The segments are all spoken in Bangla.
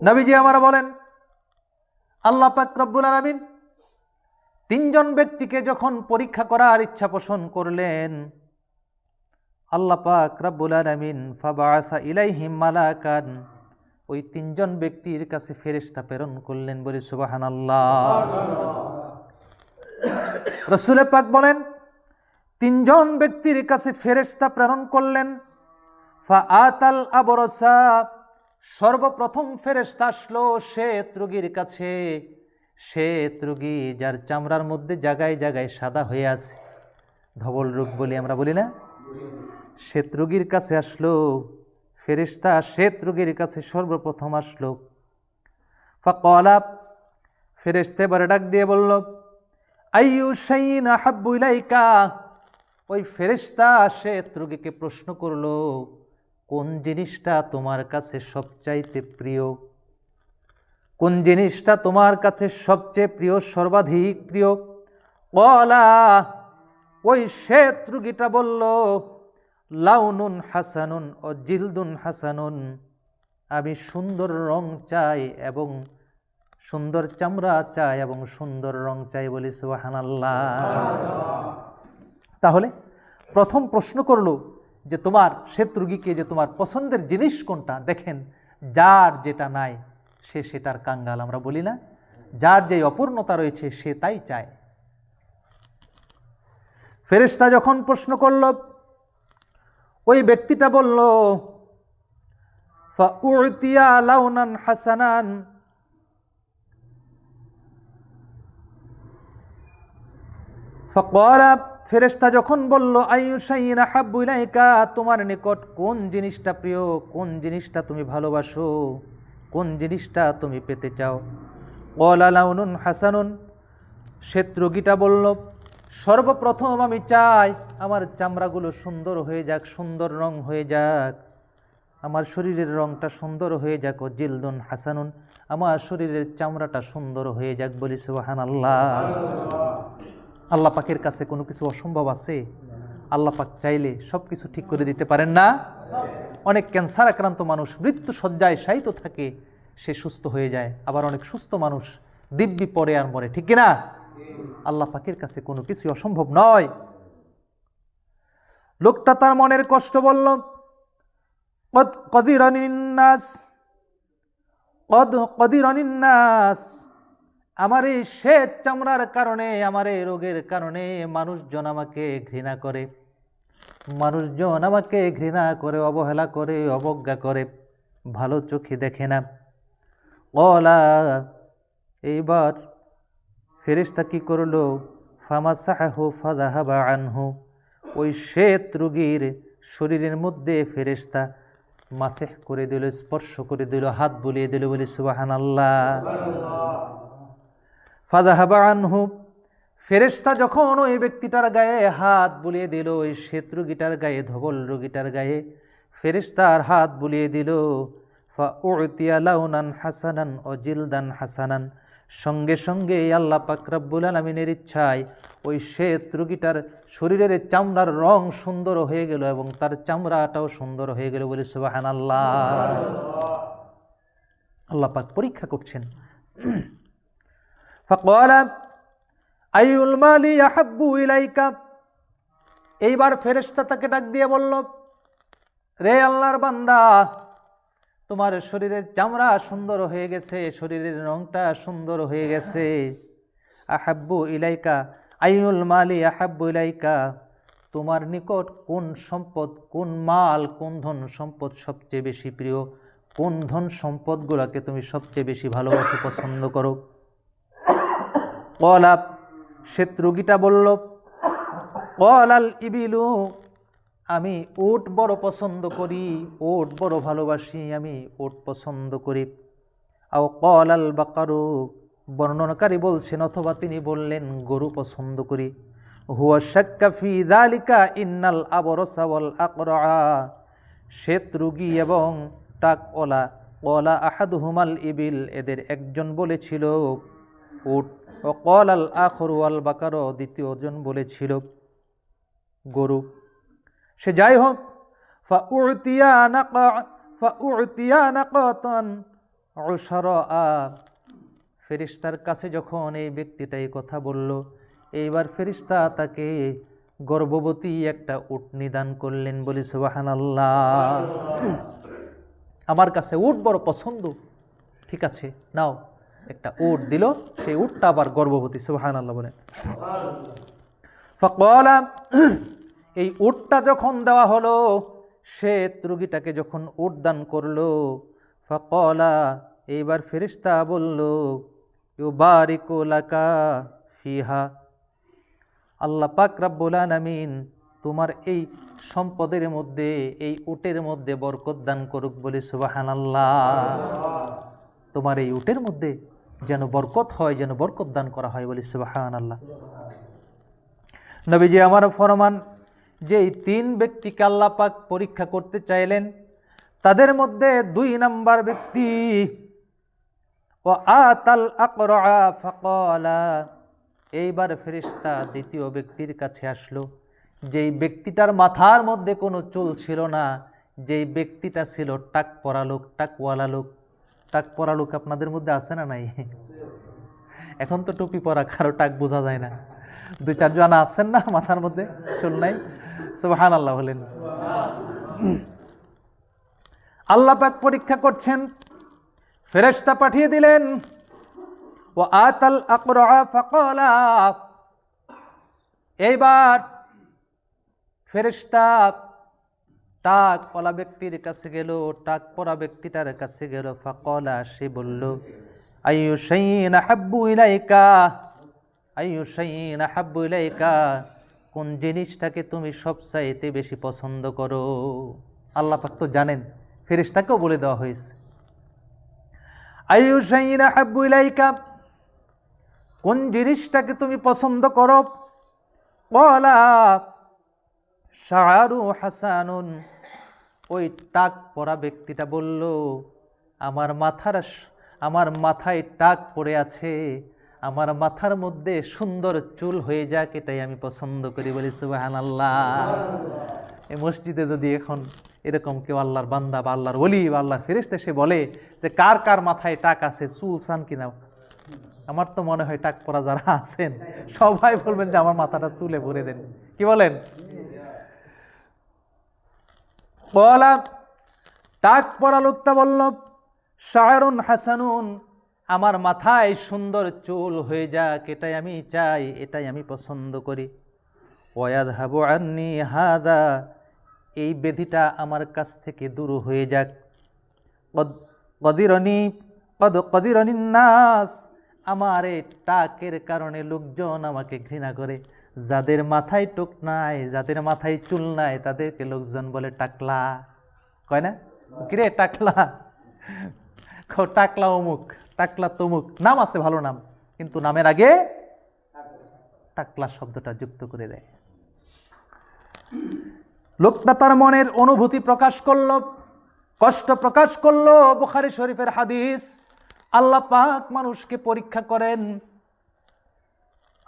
নবীজি আমার বলেন, আল্লাহ পাক রব্বুল আলামিন তিনজন ব্যক্তিকে যখন পরীক্ষা করার ইচ্ছা পোষণ করলেন, আল্লাহ পাক রব্বুল আলামিন ফাবাসা ইলাইহিম মালাকান, ওই তিনজন ব্যক্তির কাছে ফেরেশতা প্রেরণ করলেন বলে সুবহানাল্লাহ। রসুল পাক বলেন, তিনজন ব্যক্তির কাছে ফেরেশতা প্রেরণ করলেন ফা আতাল আবরসা সর্বপ্রথম ফেরেশতা আসলো শ্বেত রোগীর কাছে। শ্বেত রোগী যার চামড়ার মধ্যে জায়গায় জায়গায় সাদা হয়ে আছে। ধবল রোগ বলি আমরা বলি না? শ্বেত রোগীর কাছে আসলো। ফেরেশতা শ্বেত রোগীর কাছে সর্বপ্রথম আসলো। ফাকলাপ ফেরেশতে এবারে ডাক দিয়ে বলল, আইয়ু শাইন আহাব্বু ইলাইকা? ওই ফেরেশতা শ্বেত রোগীকে প্রশ্ন করল। কোন জিনিসটা তোমার কাছে সবচাইতে প্রিয়? কোন জিনিসটা তোমার কাছে সবচেয়ে প্রিয় সর্বাধিক প্রিয়? কলা ওই শ্বেত রুগীটা বলল লাউনুন হাসানুন ও জিলদুন হাসানুন। আমি সুন্দর রং চাই এবং সুন্দর চামড়া চাই এবং সুন্দর রং চাই বলি সুবাহানাল্লাহ। তাহলে প্রথম প্রশ্ন করল যে তোমার শ্বেত যে তোমার পছন্দের জিনিস কোনটা? দেখেন, যার যেটা নাই, সে সেটার কাঙ্গাল আমরা বলি না। যার যে অপূর্ণতা রয়েছে, সে তাই চায়। ফেরেশতা যখন প্রশ্ন করল, ওই ব্যক্তিটা বলল, ফাউতিয়া লাউনান হাসানান। ফকরা ফেরেশতা যখন বলল আয়ুসাইন আহাব্বু ইলাইকা, তোমার নিকট কোন জিনিসটা প্রিয়? কোন জিনিসটা তুমি ভালোবাসো? কোন জিনিসটা তুমি পেতে চাও? কলা লাউনুন হাসানুন। শ্বেত রোগীটা বলল, সর্বপ্রথম আমি চাই আমার চামড়াগুলো সুন্দর হয়ে যাক, সুন্দর রং হয়ে যাক। আমার শরীরের রংটা সুন্দর হয়ে যাক, ও জিলদুন হাসানুন। আমার শরীরের চামড়াটা সুন্দর হয়ে যাক বলি সুবাহান আল্লাহ আল্লাহ পাকের কাছে কোনো কিছু অসম্ভব আছে? আল্লাহ পাক চাইলে সব কিছু ঠিক করে দিতে পারেন না? অনেক ক্যান্সার আক্রান্ত মানুষ মৃত্যু শয্যায় শায়িত থাকে, সে সুস্থ হয়ে যায়। আবার অনেক সুস্থ মানুষ দিব্যি পরে আর মরে, ঠিক কিনা? আল্লাহ পাকের কাছে কোনো কিছু অসম্ভব নয়। লোকটা তার মনের কষ্ট বলল, কদ, কদিরানিন্নাস কদ, কদিরানিন্নাস। আমার এই শ্বেত চামড়ার কারণে, আমার এই রোগের কারণে মানুষজন আমাকে ঘৃণা করে। মানুষজন আমাকে ঘৃণা করে, অবহেলা করে, অবজ্ঞা করে। ভালো চোখে দেখে না। অলা, এইবার ফেরিস্তা কি করল? ফামা সাহাহু ফাদাহাবা আনহু। ওই শ্বেত রুগীর শরীরের মধ্যে ফেরেস্তা মাসেহ করে দিল, স্পর্শ করে দিল, হাত বুলিয়ে দিল বলে সুবাহান আল্লাহ ফাদাহাবা আনহু। ফেরেস্তা যখন ওই ব্যক্তিটার গায়ে হাত বুলিয়ে দিল ওই শ্বেত রুগীটার গায়ে ধবল রুগীটার গায়ে ফেরেস্তার হাত বুলিয়ে দিল ফা লাউনান হাসানান ও জিলদান হাসানান। সঙ্গে সঙ্গে আল্লাহ পাক রব্বুল আলমিনের ইচ্ছায় ওই শ্বেত রুগীটার শরীরের চামড়ার রং সুন্দর হয়ে গেল এবং তার চামড়াটাও সুন্দর হয়ে গেল বলে সুবাহান আল্লাহ আল্লাহ পাক পরীক্ষা করছেন। ফকল আইউল মালি আহাব্বু ইলাইকা। এইবার ফেরেশতা তাকে ডাক দিয়ে বলল, রে আল্লাহর বান্দা, তোমার শরীরের চামড়া সুন্দর হয়ে গেছে, শরীরের রংটা সুন্দর হয়ে গেছে। আহাব্বু ইলাইকা আইউল মালি আহাব্বু ইলাইকা। তোমার নিকট কোন সম্পদ, কোন মাল, কোন ধন সম্পদ সবচেয়ে বেশি প্রিয়? কোন ধন সম্পদগুলোকে তুমি সবচেয়ে বেশি ভালোবাসো, পছন্দ করো? কলাপ শ্বেত রোগীটা বলল, কলাল ইবিলু, আমি ওট বড় পছন্দ করি, ওট বড় ভালোবাসি, আমি ওট পছন্দ করি। আও কলাল বাকারু, বর্ণনাকারী বলছেন, অথবা তিনি বললেন, গরু পছন্দ করি। হুয়া শাক্কাফি দালিকা ইন্নাল আবরসাওয়াল আকরা। শ্বেত রুগী এবং টাকওয়ালা, কলা আহাদ হুমাল ইবিল, এদের একজন বলেছিল উট ও কল আল আখর আল বাকার দ্বিতীয়জন বলেছিল গরু। সে যাই হোক, ফা উড়তিয়া ফা উড়তিয়া আ ফেরিস্তার কাছে যখন এই ব্যক্তিটা এই কথা বলল, এইবার ফেরিস্তা তাকে গর্ভবতী একটা উট নিদান করলেন বলি সুবাহান আল্লাহ আমার কাছে উট বড় পছন্দ। ঠিক আছে, নাও। একটা উট দিল, সেই উটটা আবার গর্ভবতী সুবাহান আল্লাহ বলেন ফকলা, এই উটটা যখন দেওয়া হলো, সে রুগীটাকে যখন উট দান করল, ফকলা, এইবার ফেরিস্তা বলল ইউবারিকুলাকা ফিহা। আল্লাহ পাক রাব্বুল তোমার এই সম্পদের মধ্যে, এই উটের মধ্যে বরকত দান করুক বলে সুবাহান আল্লাহ তোমার এই উটের মধ্যে যেন বরকত হয়, যেন বরকত দান করা হয় বলে সুবহানাল্লাহ। নবীজি আমার ফরমান, যে তিন ব্যক্তিকে আল্লাহ পাক পরীক্ষা করতে চাইলেন, তাদের মধ্যে দুই নাম্বার ব্যক্তি, ও আতাল আকরা ফাকালা, এইবার ফেরিস্তা দ্বিতীয় ব্যক্তির কাছে আসলো। যেই ব্যক্তিটার মাথার মধ্যে কোনো চুল ছিল না, যেই ব্যক্তিটা ছিল টাক পরা লোক, টাকওয়ালা লোক টাক পরা লোক আপনাদের মধ্যে আছে না নাই? এখন তো টুপি পরা, কারও টাক বোঝা যায় না। দুই চারজন আছেন না মাথার মধ্যে, চুল নাই? সুবহান আল্লাহ হলেন আল্লাহ পাক পরীক্ষা করছেন, ফেরেশতা পাঠিয়ে দিলেন ও আতাল আকরা এইবার ফেরেশতা টাক পলা ব্যক্তির কাছে গেল টাক পরা ব্যক্তিটার কাছে গেল, ফাকলা সে বলল, আইয়ু শাইন হাব্বু ইলাইকা? আইয়ু শাইন হাব্বু ইলাইকা? কোন জিনিসটাকে তুমি সবচাইতে বেশি পছন্দ করো? আল্লাহ পাক তো জানেন, ফেরেশতাকেও বলে দেওয়া হয়েছে। আইয়ু শাইন হাব্বু ইলাইকা? কোন জিনিসটাকে তুমি পছন্দ করো? কলা শাহরু হাসানুন। ওই টাক পরা ব্যক্তিটা বলল, আমার মাথার আমার মাথায় টাক পড়ে আছে। আমার মাথার মধ্যে সুন্দর চুল হয়ে যাক, এটাই আমি পছন্দ করি বলি সুবাহান আল্লাহ এই মসজিদে যদি এখন এরকম কেউ আল্লাহর বান্দা বা আল্লাহর ওলি বা আল্লাহর ফেরেস্তে সে বলে যে, কার কার মাথায় টাক আছে, চুল, সান কিনা? আমার তো মনে হয় টাক পরা যারা আছেন, সবাই বলবেন যে, আমার মাথাটা চুলে ভরে দেন। কি বলেন? বলা টাক পরা লোকটা বলল শাহরুন হাসানুন, আমার মাথায় সুন্দর চুল হয়ে যাক, এটাই আমি চাই, এটাই আমি পছন্দ করি। ওয়াদ হাবু আন্নি হাদা এই বেধিটা আমার কাছ থেকে দূর হয়ে যাক। কদ- কদিরনি, কদ, কদিরনি নাস, আমার এই টাকের কারণে লোকজন আমাকে ঘৃণা করে। যাদের মাথায় টোক নাই, যাদের মাথায় চুল নাই, তাদেরকে লোকজন বলে টাকলা। কয় না? কিরে টাকলা? টাকলা অমুক, টাকলা তমুক। নাম আছে ভালো নাম, কিন্তু নামের আগে টাকলা শব্দটা যুক্ত করে দেয়। লোকটা তার মনের অনুভূতি প্রকাশ করল, কষ্ট প্রকাশ করল, বুখারি শরীফের হাদিস। আল্লাহ পাক মানুষকে পরীক্ষা করেন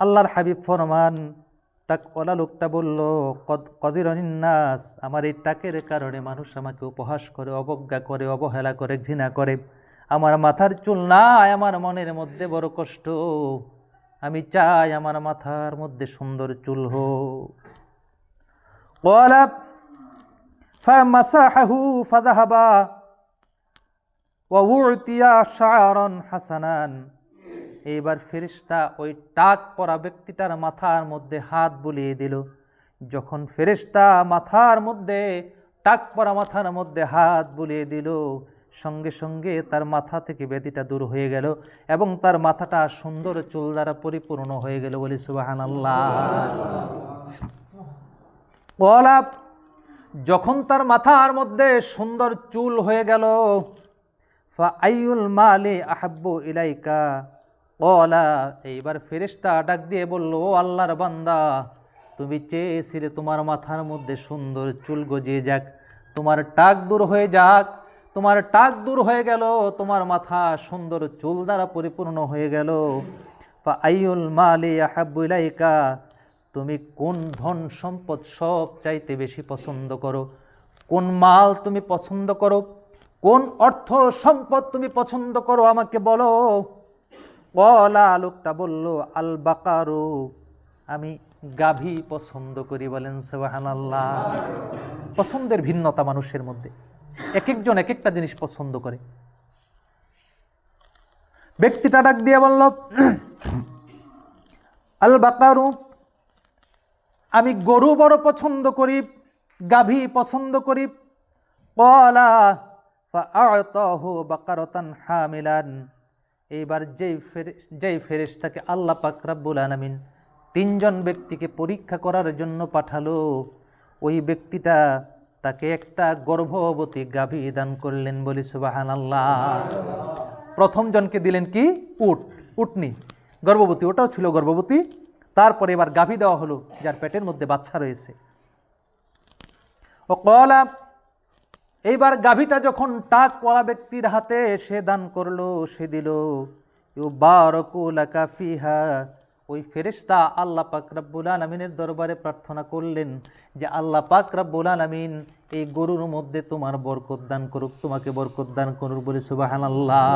আল্লাহর হাবিব ফরমান টাক ওলা লোকটা বলল কদির নাস, আমার এই টাকের কারণে মানুষ আমাকে উপহাস করে, অবজ্ঞা করে, অবহেলা করে, ঘৃণা করে। আমার মাথার চুল নাই, আমার মনের মধ্যে বড় কষ্ট। আমি চাই আমার মাথার মধ্যে সুন্দর চুল হো ফামাসাহু ফাদাহাবা ওয়া উতিয়া শাআরান হাসানান। এইবার ফেরেশতা ওই টাক পরা ব্যক্তিটার মাথার মধ্যে হাত বুলিয়ে দিল। যখন ফেরেশতা মাথার মধ্যে, টাক পরা মাথার মধ্যে হাত বুলিয়ে দিল, সঙ্গে সঙ্গে তার মাথা থেকে ব্যাধিটা দূর হয়ে গেল এবং তার মাথাটা সুন্দর চুল দ্বারা পরিপূর্ণ হয়ে গেল বলি সুবাহান যখন তার মাথার মধ্যে সুন্দর চুল হয়ে গেল, ফা আইউল মালে আহাব্বু ইলাইকা কলা। এইবার ফেরেশতা ডাক দিয়ে বলল, ও আল্লাহর বান্দা, তুমি চেয়েছিলে তোমার মাথার মধ্যে সুন্দর চুল গজিয়ে যাক। তোমার টাক দূর হয়ে যাক, তোমার টাক দূর হয়ে গেল, তোমার মাথা সুন্দর চুল দ্বারা পরিপূর্ণ হয়ে গেল। আইউল মালে আহাব্বু ইলাইকা, তুমি কোন ধন সম্পদ সব চাইতে বেশি পছন্দ করো? কোন মাল তুমি পছন্দ করো? কোন অর্থ সম্পদ তুমি পছন্দ করো আমাকে বলো। কলা লোকটা বলল আল বাকারু আমি গাভী পছন্দ করি বলেন সেবাহান আল্লাহ পছন্দের ভিন্নতা মানুষের মধ্যে। এক একজন এক একটা জিনিস পছন্দ করে। ব্যক্তিটা ডাক দিয়ে বলল আল বাকারু আমি গরু বড় পছন্দ করি, গাভী পছন্দ করি। কলা হামিলান। এইবার যেই যেই ফেরেশতাকে আল্লাহ পাক রাব্বুল তিনজন ব্যক্তিকে পরীক্ষা করার জন্য পাঠালো, ওই ব্যক্তিটা তাকে একটা গর্ভবতী গাভী দান করলেন বলি সুবহানাল্লাহ। প্রথম জনকে দিলেন কি? উট, উটনি। গর্ভবতী, ওটাও ছিল গর্ভবতী। তারপরে এবার গাভী দেওয়া হলো, যার পেটের মধ্যে বাচ্চা রয়েছে। ও কলা এইবার গাভীটা যখন টাকওয়ালা ব্যক্তির হাতে, সে দান করল, সে দিল বারকুলাকা ফিহা। ওই ফেরেশতা আল্লাহ পাক রাব্বুল আলামিনের দরবারে প্রার্থনা করলেন যে, আল্লাহ পাক রাব্বুল আলামিন এই গরুর মধ্যে তোমার বরকত দান করুক, তোমাকে বরকত দান করুক বলে সুবহানাল্লাহ।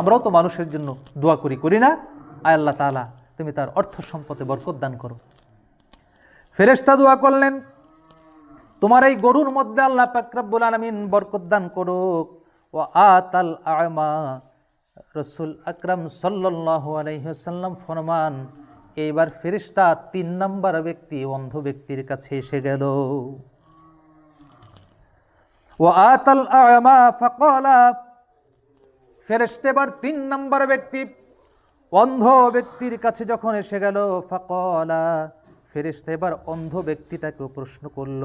আমরাও তো মানুষের জন্য দোয়া করি করি না? আয় আল্লাহ তাআলা, তুমি তার অর্থ সম্পদে বরকত দান করো। ফেরেশতা দোয়া করলেন তোমার এই গরুর মধ্যে আল্লাহ পাকরাবুল আলমিন বরকত দান করুক। ও আতাল আমা। রসুল আকরাম সাল্লাহ আলহিহাল্লাম ফরমান, এইবার ফেরিস্তা তিন নম্বর ব্যক্তি, অন্ধ ব্যক্তির কাছে এসে গেল। ও আতাল আমা, ফকলা। ফেরেস্তে এবার তিন নম্বর ব্যক্তি, অন্ধ ব্যক্তির কাছে যখন এসে গেল, ফকলা। ফেরেস্তে এবার অন্ধ ব্যক্তিটাকেও প্রশ্ন করল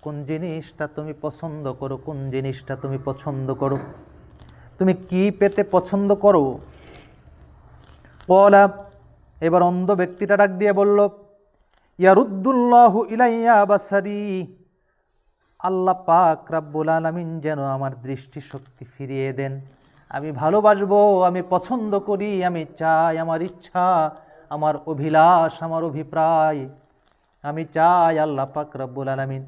কোন জিনিসটা তুমি পছন্দ করো, কোন জিনিসটা তুমি পছন্দ করো? তুমি কি পেতে পছন্দ করো? কলা, এবার অন্ধ ব্যক্তিটা ডাক দিয়ে বলল, ইয়ারুদ্দুল্লাহু ইলাইয়া বাসারি, আল্লাহ পাক রাব্বুল আলামিন যেন আমার দৃষ্টিশক্তি ফিরিয়ে দেন। আমি ভালোবাসবো, আমি পছন্দ করি, আমি চাই আমার ইচ্ছা, আমার অভিলাষ, আমার অভিপ্রায়। আমি চাই আল্লাহ পাক রব্বুল আলমিন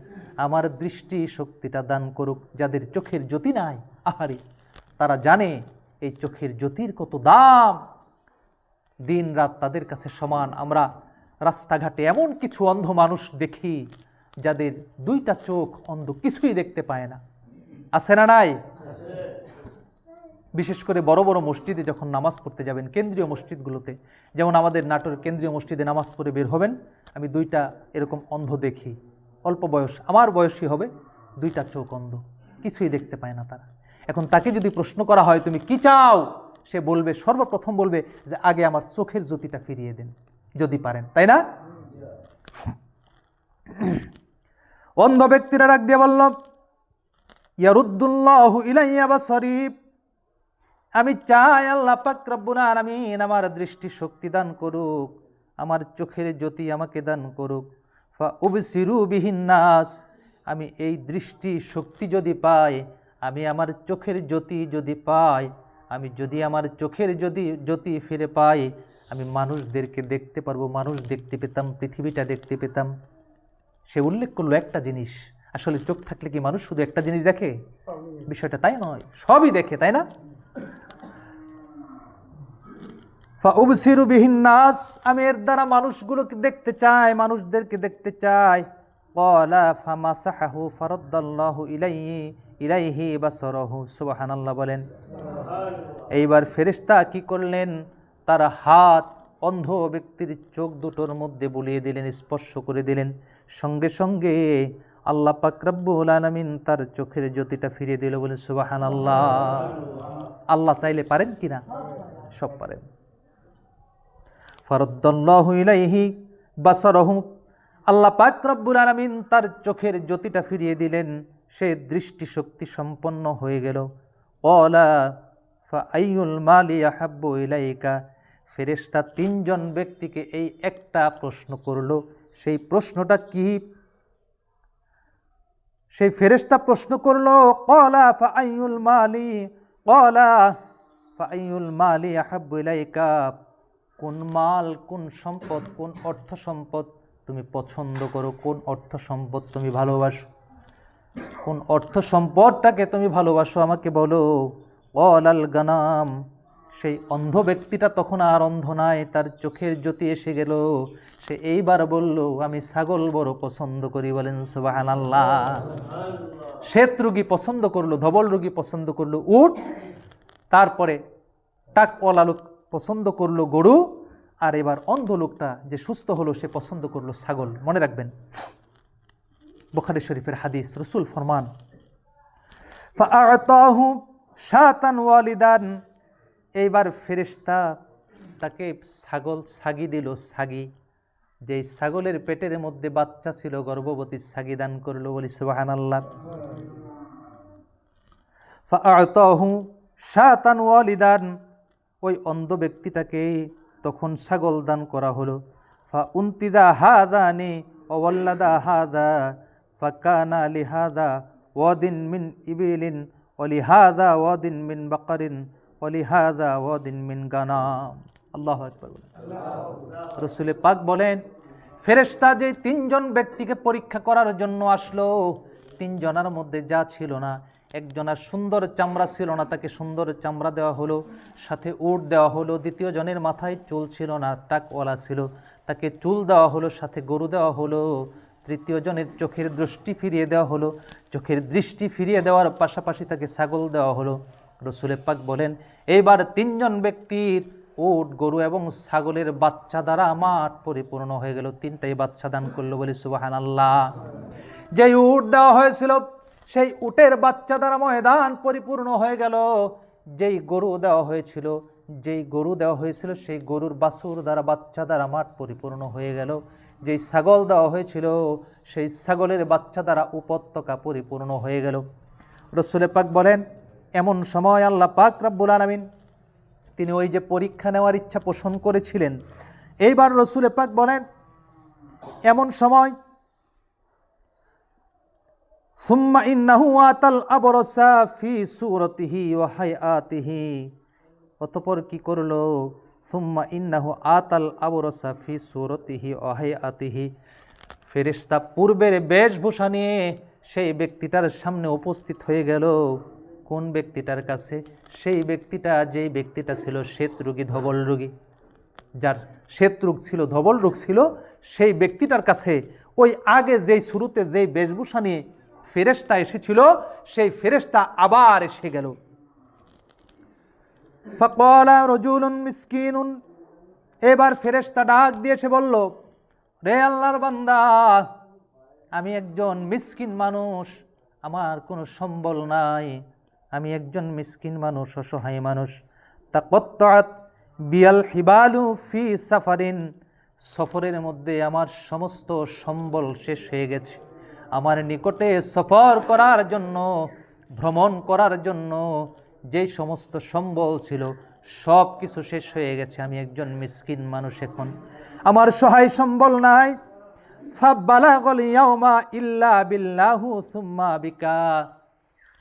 আমার দৃষ্টি শক্তিটা দান করুক, যাদের চোখের জ্যোতি নাই, আহারে, তারা জানে এই চোখের জ্যোতির কত দাম। দিন রাত তাদের কাছে সমান, আমরা রাস্তাঘাটে এমন কিছু অন্ধ মানুষ দেখি, যাদের দুইটা চোখ অন্ধ কিছুই দেখতে পায় না। আছে না নাই? বিশেষ করে বড় বড় মসজিদে যখন নামাজ পড়তে যাবেন, কেন্দ্রীয় মসজিদগুলোতে, যেমন আমাদের নাটোর কেন্দ্রীয় মসজিদে নামাজ পড়ে বের হবেন, আমি দুইটা এরকম অন্ধ দেখি। অল্প বয়স, আমার বয়সী হবে, দুইটা চোখ অন্ধ, কিছুই দেখতে পায় না তারা। এখন তাকে যদি প্রশ্ন করা হয়, তুমি কি চাও? সে বলবে, সর্বপ্রথম বলবে যে, আগে আমার চোখের জ্যোতিটা ফিরিয়ে দেন। যদি পারেন, তাই না? অন্ধ ব্যক্তিরা ডাক দিয়ে বলল, ইয়ারুদ্দুল্লাহ ইলাইয়া বা শরীফ আমি চাই আল্লাহ রব্বুল আলামিন আমার দৃষ্টি শক্তি দান করুক আমার চোখের জ্যোতি আমাকে দান করুক। ফা উবসিরু আমি এই দৃষ্টি শক্তি যদি পাই আমি আমার চোখের জ্যোতি যদি পাই আমি যদি আমার চোখের যদি জ্যোতি ফিরে পাই আমি মানুষদেরকে দেখতে পারব মানুষ দেখতে পেতাম পৃথিবীটা দেখতে পেতাম। সে উল্লেখ করল একটা জিনিস আসলে চোখ থাকলে কি মানুষ শুধু একটা জিনিস দেখে? বিষয়টা তাই নয় সবই দেখে তাই না? ফাউবসিরু বিহিন নাস, আমি এর দ্বারা মানুষগুলোকে দেখতে চাই, মানুষদেরকে দেখতে চাই। কলা ফামাসাহু ফারদ্দাল্লাহু ইলাইহি ইলাইহি বাসরাহু, সুবহানাল্লাহ বলেন। এইবার ফেরেশতা কি করলেন? তার হাত অন্ধ ব্যক্তির চোখ দুটোর মধ্যে বুলিয়ে দিলেন, স্পর্শ করে দিলেন। সঙ্গে সঙ্গে আল্লাহ পাক রব্বুল আলামিন তার চোখের জ্যোতিটা ফিরিয়ে দিল বলেন, সুবহানাল্লাহ। আল্লাহ চাইলে পারেন কিনা সব পারেন। ফরদ্দাল্লাহু ইলাইহি বাসারহু। আল্লাহ পাক রব্বুল আলামিন তার চোখের জ্যোতিটা ফিরিয়ে দিলেন। সে দৃষ্টিশক্তি সম্পন্ন হয়ে গেল। কলা ফাআইউল মালি আহাব্বু ইলাইকা? ফেরেশতা তিনজন ব্যক্তিকে এই একটা প্রশ্ন করল। সেই প্রশ্নটা কি? সেই ফেরেশতা প্রশ্ন করল কলা ফাআইউল মালি? কলা ফাআইউল মালি আহাব্বু ইলাইকা? কোন মাল, কোন সম্পদ, কোন অর্থ সম্পদ তুমি পছন্দ করো, কোন অর্থ সম্পদ তুমি ভালোবাসো? কোন অর্থ সম্পদটাকে তুমি ভালোবাসো আমাকে বলো? অল আল গানাম, সেই অন্ধ ব্যক্তিটা তখন আর অন্ধ নাই, তার চোখের জ্যোতি এসে গেল। সে এইবার বলল, আমি ছাগল বড় পছন্দ করি, বলেন সুবাহান আল্লাহ শ্বেত রুগী পছন্দ করল, ধবল রুগী পছন্দ করল, উঠ, তারপরে টাকওয়ালা লোক পছন্দ করল গরু আর এবার অন্ধ লোকটা যে সুস্থ হলো সে পছন্দ করল ছাগল। মনে রাখবেন। বুখারি শরীফের হাদিস, রসুল ফরমান শাতান ওয়ালিদান এইবার ফেরেশতা তাকে ছাগল সাগি দিল সাগি যেই ছাগলের পেটের মধ্যে বাচ্চা ছিল, গর্ভবতী সাগি দান করল বলি সুবাহান আল্লাহ ফাআতাহু শাতান ওয়ালিদান ওই অন্ধ ব্যক্তিটাকে তখন ছাগল দান করা হলো। ফা উন্তিদা হাদানি ওয়াল্লাদা হাদা ফাকানা লিহাদা ওয়াদিন মিন ইবিলিন ওলিহাদা ওয়াদিন মিন বাকারিন অলি ওলিহাদা ওয়াদিন মিন গানাম। আল্লাহ রসুলে পাক বলেন, ফেরেশতা যে তিনজন ব্যক্তিকে পরীক্ষা করার জন্য আসলো, তিনজনের মধ্যে যা ছিল না একজনের সুন্দর চামড়া ছিল না, তাকে সুন্দর চামড়া দেওয়া হলো, সাথে উট দেওয়া হলো, দ্বিতীয় জনের মাথায় চুল ছিল না, টাকওয়ালা ছিল, তাকে চুল দেওয়া হলো, সাথে গরু দেওয়া হলো, তৃতীয় জনের চোখের দৃষ্টি ফিরিয়ে দেওয়া হলো, চোখের দৃষ্টি ফিরিয়ে দেওয়ার পাশাপাশি তাকে ছাগল দেওয়া হলো রসুলে পাক বলেন এইবার তিনজন ব্যক্তির উট, গরু এবং ছাগলের বাচ্চা দ্বারা মাঠ পরিপূর্ণ হয়ে গেল, তিনটাই বাচ্চা দান করল বলে সুবাহান আল্লাহ যেই উট দেওয়া হয়েছিল সেই উটের বাচ্চা দ্বারা ময়দান পরিপূর্ণ হয়ে গেল। যেই গরু দেওয়া হয়েছিল, যেই গরু দেওয়া হয়েছিল, সেই গরুর বাছুর দ্বারা বাচ্চা দ্বারা মাঠ পরিপূর্ণ হয়ে গেল। যেই ছাগল দেওয়া হয়েছিল, সেই ছাগলের বাচ্চা দ্বারা উপত্যকা পরিপূর্ণ হয়ে গেল। রসুলে পাক বলেন, এমন সময় আল্লাহ পাক রাব্বুল আলামিন, তিনি ওই যে পরীক্ষা নেওয়ার ইচ্ছা পোষণ করেছিলেন। এইবার রসুলে পাক বলেন, এমন সময় সুম্মা ইন্নাহু আতাল আবরসা ফি অতপর কি করল? সুম্মা ইন্নাহু আতাল আবরসা ফি সুরতিহি ও হায়াতিহি। ফেরেশতা পূর্বের বেশভূষা নিয়ে সেই ব্যক্তিটার সামনে উপস্থিত হয়ে গেল। কোন ব্যক্তিটার কাছে? সেই ব্যক্তিটা, যেই ব্যক্তিটা ছিল শ্বেত রোগী ধবল রোগী। যার শ্বেত রোগ ছিল, ধবল রোগ ছিল, সেই ব্যক্তিটার কাছে ওই আগে যেই শুরুতে যেই বেশভূষা নিয়ে ফেরেস্তা এসেছিল, সেই ফেরেস্তা আবার এসে গেল। ফকলা রজুলুন মিসকিনুন। এবার ফেরেস্তা ডাক দিয়ে এসে বলল, রে আল্লাহর বান্দা, আমি একজন মিসকিন মানুষ, আমার কোনো সম্বল নাই। আমি একজন মিসকিন মানুষ, অসহায় মানুষ। তা কত্তাত বিয়াল হিবালু ফি সাফারিন। সফরের মধ্যে আমার সমস্ত সম্বল শেষ হয়ে গেছে। আমার নিকটে সফর করার জন্য, ভ্রমণ করার জন্য যেই সমস্ত সম্বল ছিল, সব কিছু শেষ হয়ে গেছে। আমি একজন মিসকিন মানুষ এখন। আমার সহায় সম্বল নাই। ইল্লা বিল্লাহু সুম্মা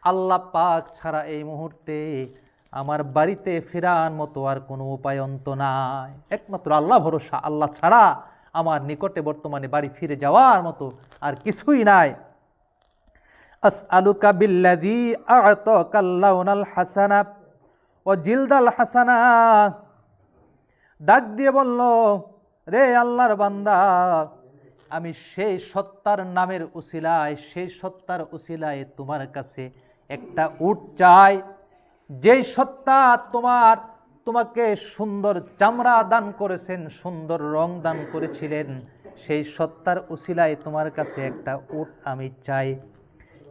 আল্লাহ পাক ছাড়া এই মুহূর্তে আমার বাড়িতে ফেরার মতো আর কোনো উপায় অন্ত নাই। একমাত্র আল্লাহ ভরসা। আল্লাহ ছাড়া আমার নিকটে বর্তমানে বাড়ি ফিরে যাওয়ার মতো আর কিছুই নাই। আস আলুকা বিল্লাদি আতকাল্লাউনাল হাসানা ও জিলদাল হাসানা। ডাক দিয়ে বলল, রে আল্লাহর বান্দা, আমি সেই সত্তার নামের উসিলায়, সেই সত্তার উসিলায় তোমার কাছে একটা উট চাই। যেই সত্তা তোমার, তোমাকে সুন্দর চামড়া দান করেছেন, সুন্দর রং দান করেছিলেন। সেই সত্তার উসিলায় তোমার কাছে একটা উট আমি চাই।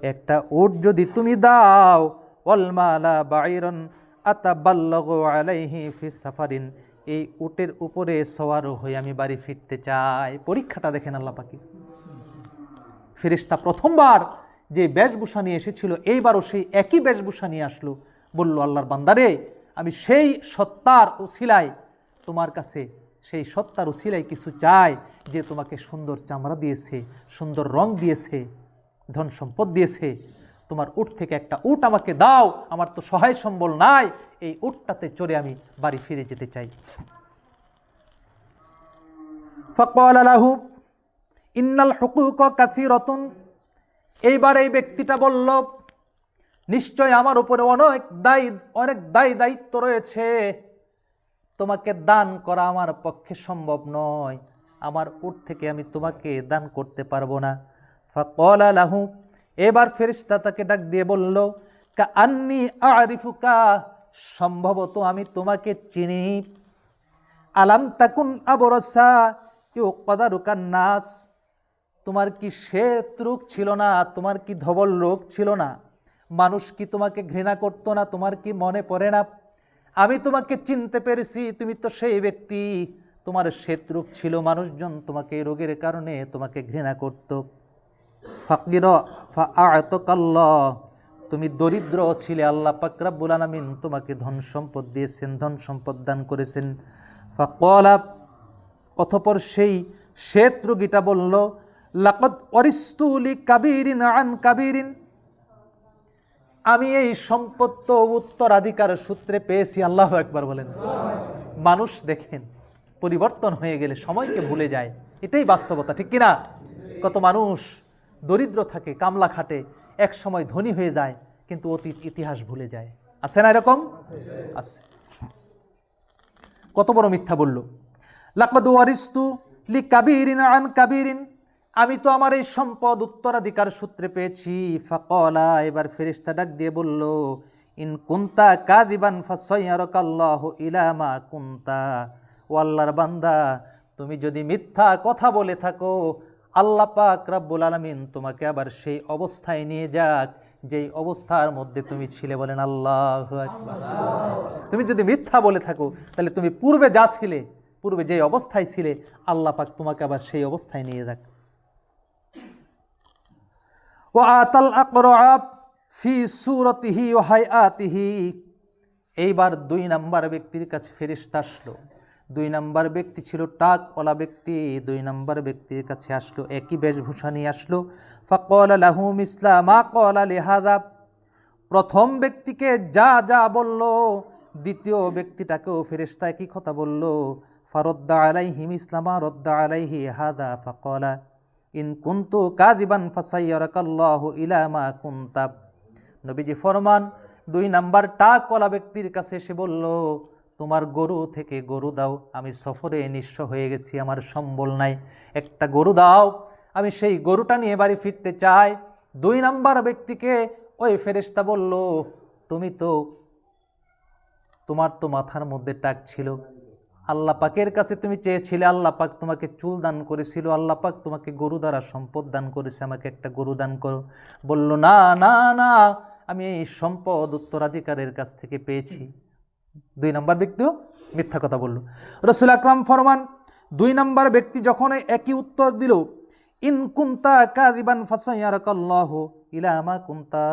একটা উট যদি তুমি দাও অলমালা বাইরন আতাবাল্লগ আলাইহি ফি সাফারিন। এই উটের উপরে সওয়ার হয়ে আমি বাড়ি ফিরতে চাই। পরীক্ষাটা দেখেন আল্লাহ পাকি। ফেরিস্তা প্রথমবার যে বেশভূষা নিয়ে এসেছিল, এইবারও সেই একই বেশভূষা নিয়ে আসলো। বলল, আল্লাহর বান্দারে, আমি সেই সত্তার উসিলায় তোমার কাছে সেই সত্তার উসিলায় কিছু চায় যে তোমাকে সুন্দর চামড়া দিয়েছে, সুন্দর রং দিয়েছে, ধন সম্পদ দিয়েছে। তোমার উট থেকে একটা উট আমাকে দাও, আমার তো সহায় সম্বল নাই। এই উটটাতে চড়ে আমি বাড়ি ফিরে যেতে চাই। ইন্নাল হুকুক কাসিরতুন। এইবার এই ব্যক্তিটা বলল, নিশ্চয় আমার উপরে অনেক দায়ী অনেক দায়ী দায়িত্ব রয়েছে। তোমাকে দান করা আমার পক্ষে সম্ভব নয়। আমার উঠ থেকে আমি তোমাকে দান করতে পারব না। ফাকলা লাহু, এবার ফেরিস্তা তাকে ডাক দিয়ে বলল কা আন্নি আরিফুকা, সম্ভবত আমি তোমাকে চিনি। আলাম তাকুন আবরসা, ইউ কদারুকান নাস। তোমার কি শ্বেত রোগ ছিল না? তোমার কি ধবল রোগ ছিল না? মানুষ কি তোমাকে ঘৃণা করতো না? তোমার কি মনে পড়ে না? আমি তোমাকে চিনতে পেরেছি, তুমি তো সেই ব্যক্তি। তোমার শ্বেত রোগ ছিল মানুষজন, তোমাকে রোগের কারণে তোমাকে ঘৃণা করত। ফাকির ফাআতকাল্লাহ তুমি দরিদ্র ছিলে, আল্লাহ পাকরাবুল আলামিন তোমাকে ধন সম্পদ দিয়েছেন, ধন সম্পদ দান করেছেন। ফাকলা অথপর সেই শ্বেত রোগীটা বলল, লাকদ অরিস্তুলি কাবিরিন আন কাবিরিন। আমি এই সম্পদ তো উত্তরাধিকার সূত্রে পেয়েছি, আল্লাহ একবার বলেন। মানুষ দেখেন, পরিবর্তন হয়ে গেলে সময়কে ভুলে যায়। এটাই বাস্তবতা, ঠিক কিনা? কত মানুষ দরিদ্র থাকে, কামলা খাটে, এক সময় ধনী হয়ে যায়, কিন্তু অতীত, ইতিহাস ভুলে যায়। আছে না এরকম? আছে। কত বড় মিথ্যা বলল। লাকদ ওয়ারিস্তু লি কাবিরিন আন কাবিরিন আমি তো আমার এই সম্পদ উত্তরাধিকার সূত্রে পেয়েছি। ফকলা, এবার ফেরিস্তা ডাক দিয়ে বলল, ইন কুন্তা কাদিবান ফাসাইয়ারাকাল্লাহু ইলা মা কুন্তা। ও আল্লাহর বান্দা, তুমি যদি মিথ্যা কথা বলে থাকো, আল্লাহ পাক রাব্বুল আলামিন তোমাকে আবার সেই অবস্থায় নিয়ে যাক, যেই অবস্থার মধ্যে তুমি ছিলে বলেন আল্লাহ তুমি যদি মিথ্যা বলে থাকো, তাহলে তুমি পূর্বে যা ছিলে, পূর্বে যে অবস্থায় ছিলে, আল্লাহ পাক তোমাকে আবার সেই অবস্থায় নিয়ে যাক। ও আতাল ফি সুরতিহি ও হায়াতিহি। এইবার দুই নাম্বার ব্যক্তির কাছে ফেরিস্তা আসলো। দুই নাম্বার ব্যক্তি ছিল টাক টাকওয়ালা ব্যক্তি, দুই নাম্বার ব্যক্তির কাছে আসলো একই বেশভূষা নিয়ে আসলো। ফকল লাহুম ইসলাম মা কলা লেহাদা প্রথম ব্যক্তিকে যা যা বলল, দ্বিতীয় ব্যক্তিটাকেও ফেরেস্তা একই কথা বলল। ফারদ্দা আলাইহিম ইসলামা রদ্দা আলাইহি হাদা ফকলা। ইন কুন্তু কাদিবান ফাসাইয়ারাকাল্লাহু ইলা মা কুন্তাব নবীজি ফরমান, দুই নাম্বার ব্যক্তির কাছে তোমার গরু থেকে গরু দাও, আমি সফরে নিঃস্ব হয়ে গেছি, আমার সম্বল নাই। একটা গরু দাও, আমি সেই গরুটা নিয়ে বাড়ি ফিরতে চাই। দুই নাম্বার ব্যক্তিকে ওই ফেরেশতা বলল, তুমি তো, তোমার তো মাথার মধ্যে টাক ছিল আল্লাহ পাকের কাছে তুমি চেয়েছিলে, আল্লাহ পাক তোমাকে চুল দান করেছিল, আল্লাহ পাক তোমাকে গরু দ্বারা সম্পদ দান করেছে, আমাকে একটা গরু দান করো। বলল, না না না, আমি এই সম্পদ উত্তরাধিকারের কাছ থেকে পেয়েছি। দুই নম্বর ব্যক্তিও মিথ্যা কথা বলল। রসুল আকরাম ফরমান, দুই নম্বর ব্যক্তি যখন একই উত্তর দিল, ইন কুন্তা কাদিবান ফাসাইয়ারাকাল্লাহু ইলা মা কুন্তা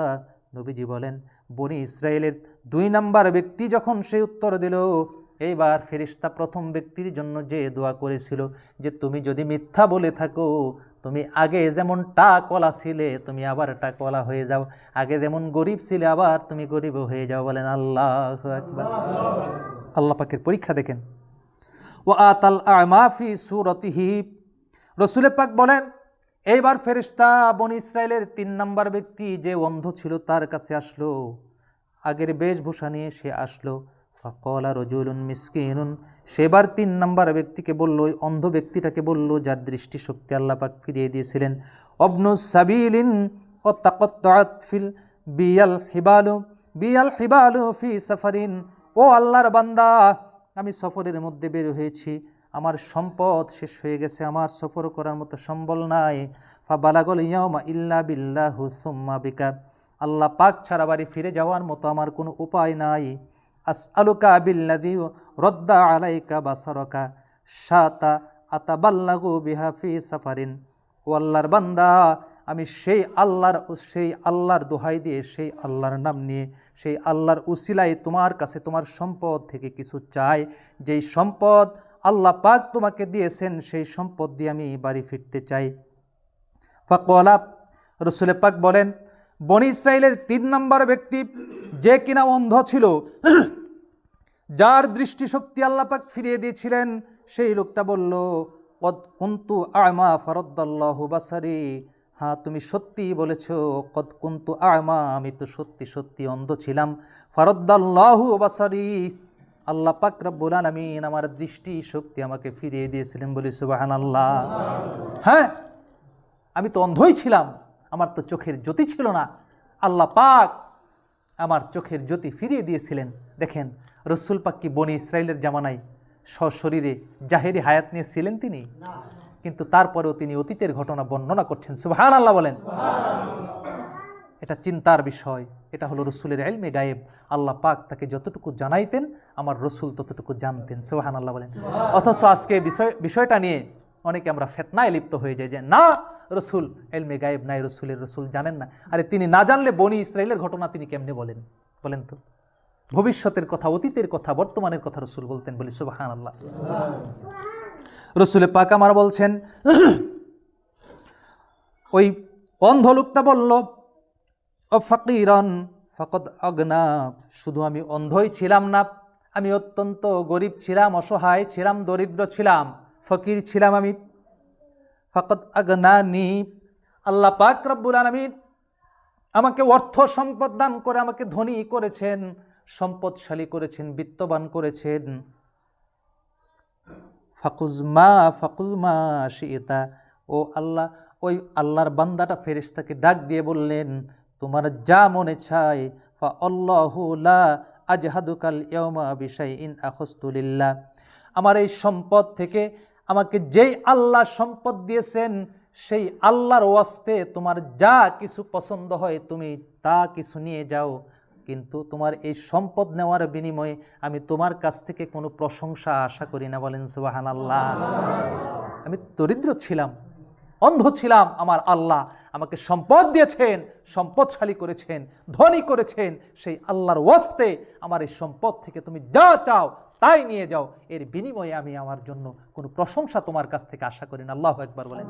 নবীজি বলেন, বনি ইসরায়েলের দুই নাম্বার ব্যক্তি যখন সেই উত্তর দিল এইবার ফেরিস্তা প্রথম ব্যক্তির জন্য যে দোয়া করেছিল যে, তুমি যদি মিথ্যা বলে থাকো, তুমি আগে যেমন টা কলা ছিলে, তুমি আবার টা কলা হয়ে যাও। আগে যেমন গরিব ছিলে, আবার তুমি গরিব হয়ে যাও। বলেন আল্লাহ আল্লাহ পাকের পরীক্ষা দেখেন। ও আতাল আমাফি সুরতিহি। রসুলে পাক বলেন, এইবার ফেরিস্তা বন ইসরায়েলের তিন নাম্বার ব্যক্তি যে অন্ধ ছিল, তার কাছে আসলো। আগের বেশভূষা নিয়ে সে আসলো। ফকলা রজুলুন মিসকিনুন। সেবার তিন নাম্বার ব্যক্তিকে বলল, ওই অন্ধ ব্যক্তিটাকে বলল, যার দৃষ্টিশক্তি আল্লাহ পাক ফিরিয়ে দিয়েছিলেন। অবনু সাবিলিন ও তাকত্তাত ফিল বিয়াল হিবালু বিয়াল হিবালু ফি সাফারিন। ও আল্লাহর বান্দা, আমি সফরের মধ্যে বের হয়েছি। আমার সম্পদ শেষ হয়ে গেছে, আমার সফর করার মতো সম্বল নাই। ফা বালাগল ইয়ামা ইল্লা বিল্লাহু সুম্মা বিকা। আল্লাহ পাক ছাড়া বাড়ি ফিরে যাওয়ার মতো আমার কোনো উপায় নাই। আস আলুকা বিল্লাদি রদ্দা আলাইকা বাসারকা শাতা আতাবাল্লাগু বিহাফি সাফারিন। ও আল্লাহর বান্দা, আমি সেই আল্লাহর সেই আল্লাহর দোহাই দিয়ে সেই আল্লাহর নাম নিয়ে সেই আল্লাহর উসিলাই তোমার কাছে তোমার সম্পদ থেকে কিছু চাই। যেই সম্পদ আল্লাহ পাক তোমাকে দিয়েছেন, সেই সম্পদ দিয়ে আমি বাড়ি ফিরতে চাই। ফাকওয়ালা, রসুলে পাক বলেন, বনি ইসরায়েলের তিন নম্বর ব্যক্তি যে কিনা অন্ধ ছিল যার দৃষ্টিশক্তি আল্লাপাক ফিরিয়ে দিয়েছিলেন সেই লোকটা বলল কদ কুন্তু আমা ফরদ্দাল্লাহু বাসারি। হ্যাঁ তুমি সত্যি বলেছ কত কুন্তু আমা আমি তো সত্যি সত্যি অন্ধ ছিলাম। ফরদ্দাল্লাহু বাসারি। আল্লাহ পাক রব্বুল আলামিন আমার দৃষ্টি শক্তি আমাকে ফিরিয়ে দিয়েছিলেন বলি সুবহানাল্লাহ। হ্যাঁ আমি তো অন্ধই ছিলাম আমার তো চোখের জ্যোতি ছিল না। আল্লাহ পাক আমার চোখের জ্যোতি ফিরিয়ে দিয়েছিলেন। দেখেন রসুল পাক কি বনি ইসরায়েলের জামানায় সশরীরে জাহেরি হায়াত নিয়ে ছিলেন তিনি কিন্তু তারপরেও তিনি অতীতের ঘটনা বর্ণনা করছেন। সুবহান আল্লাহ বলেন। এটা চিন্তার বিষয়। এটা হলো রসুলের এলমে গায়েব। আল্লাহ পাক তাকে যতটুকু জানাইতেন আমার রসুল ততটুকু জানতেন। সুবহান আল্লাহ বলেন। অথচ আজকে বিষয় বিষয়টা নিয়ে অনেকে আমরা ফেতনায় লিপ্ত হয়ে যাই যে না রসুল এলমে গায়েব নাই রসুলের রসুল জানেন না। আরে তিনি না জানলে বনি ইসরায়েলের ঘটনা তিনি কেমনে বলেন? বলেন তো। ভবিষ্যতের কথা, অতীতের কথা, বর্তমানের কথা রসুল বলতেন বলি সুবাহান আল্লাহ রসুলে পাক আমার বলছেন, ওই অন্ধ লোকটা বলল ও ফকিরন ফকত অগ্না শুধু আমি অন্ধই ছিলাম না, আমি অত্যন্ত গরিব ছিলাম, অসহায় ছিলাম, দরিদ্র ছিলাম, ফকির ছিলাম আমি। ফকত আগনানি, আল্লাহ পাক রব্বুল আলমিন আমাকে অর্থ সম্পদ দান করে আমাকে ধনী করেছেন সম্পদশালী করেছেন, বিত্তবান করেছেন। ফাকুজমা ফাকুজমা শিতা ও আল্লাহ, ওই আল্লাহর বান্দাটা ফেরেশতাকে ডাক দিয়ে বললেন, তোমার যা মনে চায় ফা লা আজহাদুকাল ইয়মা বিশাই ইন আখস্তুলিল্লাহ আমার এই সম্পদ থেকে আমাকে যেই আল্লাহ সম্পদ দিয়েছেন, সেই আল্লাহর ওয়াস্তে তোমার যা কিছু পছন্দ হয়, তুমি তা কিছু নিয়ে যাও। কিন্তু তোমার এই সম্পদ নেওয়ার বিনিময়ে আমি তোমার কাছ থেকে কোনো প্রশংসা আশা করি না বলেন সুবাহান আল্লাহ আমি দরিদ্র ছিলাম, অন্ধ ছিলাম আমার আল্লাহ আমাকে সম্পদ দিয়েছেন, সম্পদশালী করেছেন, ধনী করেছেন, সেই আল্লাহর ওয়াস্তে আমার এই সম্পদ থেকে তুমি যা চাও তাই নিয়ে যাও। এর বিনিময়ে আমি আমার জন্য কোনো প্রশংসা তোমার কাছ থেকে আশা করি না। আল্লাহ একবার বলেন।